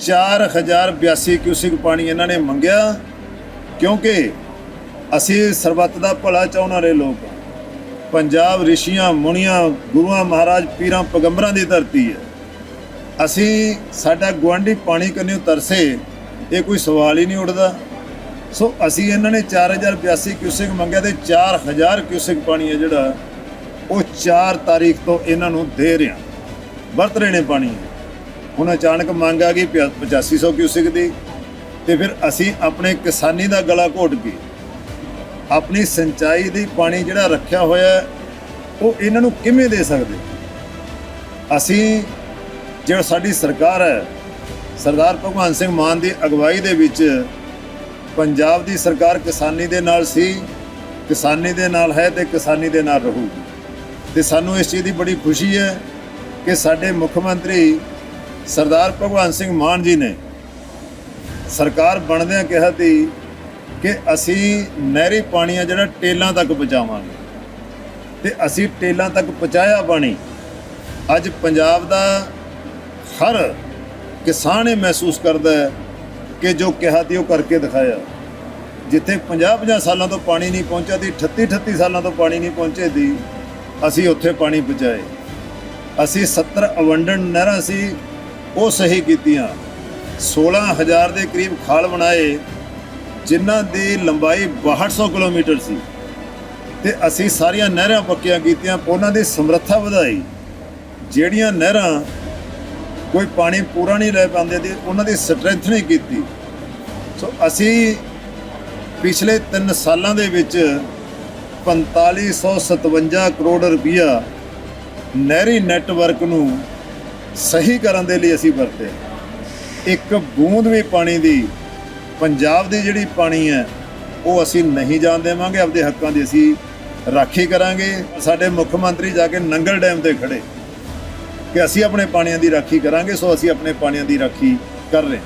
4082 cusec ਪਾਣੀ ਇਹਨਾਂ ਨੇ ਮੰਗਿਆ, ਕਿਉਂਕਿ ਅਸੀਂ ਸਰਬੱਤ ਦਾ ਭਲਾ ਚਾਹੁਣ ਵਾਲੇ ਲੋਕ। ਪੰਜਾਬ ਰਿਸ਼ੀਆਂ, ਮੁਨੀਆਂ, ਗੁਰੂਆਂ, ਮਹਾਰਾਜ, ਪੀਰਾਂ, ਪੈਗੰਬਰਾਂ ਦੀ ਧਰਤੀ ਹੈ। ਅਸੀਂ ਸਾਡਾ ਗੁਆਂਢੀ ਪਾਣੀ ਕੰਨਿਓ ਤਰਸੇ, ਇਹ ਕੋਈ ਸਵਾਲ ਹੀ ਨਹੀਂ ਉੱਠਦਾ। ਸੋ ਅਸੀਂ ਇਹਨਾਂ ਨੇ 4082 ਕਿਊਸਿਕ ਮੰਗਿਆ ਤੇ 4000 ਕਿਊਸਿਕ ਪਾਣੀ ਹੈ ਜਿਹੜਾ, ਉਹ 4 ਤਾਰੀਖ ਤੋਂ ਇਹਨਾਂ ਨੂੰ ਦੇ ਰਿਹਾ ਵਰਤ ਰਹੇ ਨੇ ਪਾਣੀ। ਹੁਣ ਅਚਾਨਕ ਮੰਗ ਆ ਗਈ ਪਿਆ- 8500 ਕਿਊਸਿਕ ਦੀ ਤੇ ਫਿਰ ਅਸੀਂ ਆਪਣੇ ਕਿਸਾਨੀ ਦਾ ਗਲਾ ਘੋਟ ਕੇ ਆਪਣੀ ਸਿੰਚਾਈ ਦੀ ਪਾਣੀ ਜਿਹੜਾ ਰੱਖਿਆ ਹੋਇਆ ਉਹ ਇਹਨਾਂ ਨੂੰ ਕਿਵੇਂ ਦੇ ਸਕਦੇ? ਅਸੀਂ ਜਿਹੜਾ ਸਾਡੀ ਸਰਕਾਰ ਹੈ, ਸਰਦਾਰ ਭਗਵੰਤ ਸਿੰਘ ਮਾਨ ਦੀ ਅਗਵਾਈ ਦੇ ਵਿੱਚ ਪੰਜਾਬ ਦੀ ਸਰਕਾਰ ਕਿਸਾਨੀ ਦੇ ਨਾਲ ਸੀ, ਕਿਸਾਨੀ ਦੇ ਨਾਲ ਹੈ ਤੇ ਕਿਸਾਨੀ ਦੇ ਨਾਲ ਰਹੂਗੀ। ਤੇ ਸਾਨੂੰ ਇਸ ਚੀਜ਼ ਦੀ ਬੜੀ ਖੁਸ਼ੀ ਹੈ ਕਿ ਸਾਡੇ ਮੁੱਖ ਮੰਤਰੀ ਸਰਦਾਰ ਭਗਵੰਤ ਸਿੰਘ ਮਾਨ ਜੀ ਨੇ ਸਰਕਾਰ ਬਣਦਿਆਂ ਕਿਹਾ ਸੀ ਕਿ ਅਸੀਂ ਨਹਿਰੀ ਪਾਣੀ ਆ ਜਿਹੜਾ ਟੇਲਾਂ ਤੱਕ ਪਹੁੰਚਾਵਾਂਗੇ। ਤੇ ਅਸੀਂ ਟੇਲਾਂ ਤੱਕ ਪਹੁੰਚਾਇਆ ਪਾਣੀ ਅੱਜ ਪੰਜਾਬ ਦਾ ਹਰ ਕਿਸਾਨ ਇਹ ਮਹਿਸੂਸ ਕਰਦਾ ਹੈ ਕਿ ਜੋ ਕਿਹਾ ਤੀ ਉਹ ਕਰਕੇ ਦਿਖਾਇਆ। ਜਿੱਥੇ 50-50 ਸਾਲਾਂ ਤੋਂ ਪਾਣੀ ਨਹੀਂ ਪਹੁੰਚਿਆ ਦੀ 38-38 ਸਾਲਾਂ ਤੋਂ ਪਾਣੀ ਨਹੀਂ ਪਹੁੰਚੇ ਦੀ ਅਸੀਂ ਉੱਥੇ ਪਾਣੀ ਪਹੁੰਚਾਏ। ਅਸੀਂ 70 ਅਵੰਡਨ ਨਹਿਰਾਂ ਸੀ ਉਹ ਸਹੀ ਕੀਤੀਆਂ। 16000 ਦੇ ਕਰੀਬ ਖਾਲ ਬਣਾਏ, ਜਿਨ੍ਹਾਂ ਦੀ ਲੰਬਾਈ 6200 ਕਿਲੋਮੀਟਰ ਸੀ। ਤੇ ਅਸੀਂ ਸਾਰੀਆਂ ਨਹਿਰਾਂ ਪੱਕੀਆਂ ਕੀਤੀਆਂ, ਉਹਨਾਂ ਦੀ ਸਮਰੱਥਾ ਵਧਾਈ। ਜਿਹੜੀਆਂ ਨਹਿਰਾਂ ਕੋਈ ਪਾਣੀ ਪੂਰਾ ਨਹੀਂ ਲੈ ਪਾਉਂਦੇ ਤੇ ਉਹਨਾਂ ਦੀ ਸਟਰੈਂਥ ਨਹੀਂ ਕੀਤੀ। ਸੋ ਅਸੀਂ ਪਿਛਲੇ 3 ਸਾਲਾਂ ਦੇ ਵਿੱਚ 4557 ਕਰੋੜ ਰੁਪਈਆ ਨਹਿਰੀ ਨੈਟਵਰਕ ਨੂੰ ਸਹੀ ਕਰਨ ਦੇ ਲਈ ਅਸੀਂ ਵਰਤੇ। ਇੱਕ ਬੂੰਦ ਵੀ ਪਾਣੀ ਦੀ, ਪੰਜਾਬ ਦੀ ਜਿਹੜੀ ਪਾਣੀ ਹੈ, ਉਹ ਅਸੀਂ ਨਹੀਂ ਜਾਣ ਦੇਵਾਂਗੇ। ਆਪਦੇ ਹੱਕਾਂ ਦੀ ਅਸੀਂ ਰਾਖੀ ਕਰਾਂਗੇ। ਸਾਡੇ ਮੁੱਖ ਮੰਤਰੀ ਜਾ ਕੇ ਨੰਗਲ ਡੈਮ ਤੇ ਖੜੇ ਕਿ ਅਸੀਂ ਆਪਣੇ ਪਾਣੀਆਂ ਦੀ ਰਾਖੀ ਕਰਾਂਗੇ, ਸੋ ਅਸੀਂ ਆਪਣੇ ਪਾਣੀਆਂ ਦੀ ਰਾਖੀ ਕਰ ਰਹੇ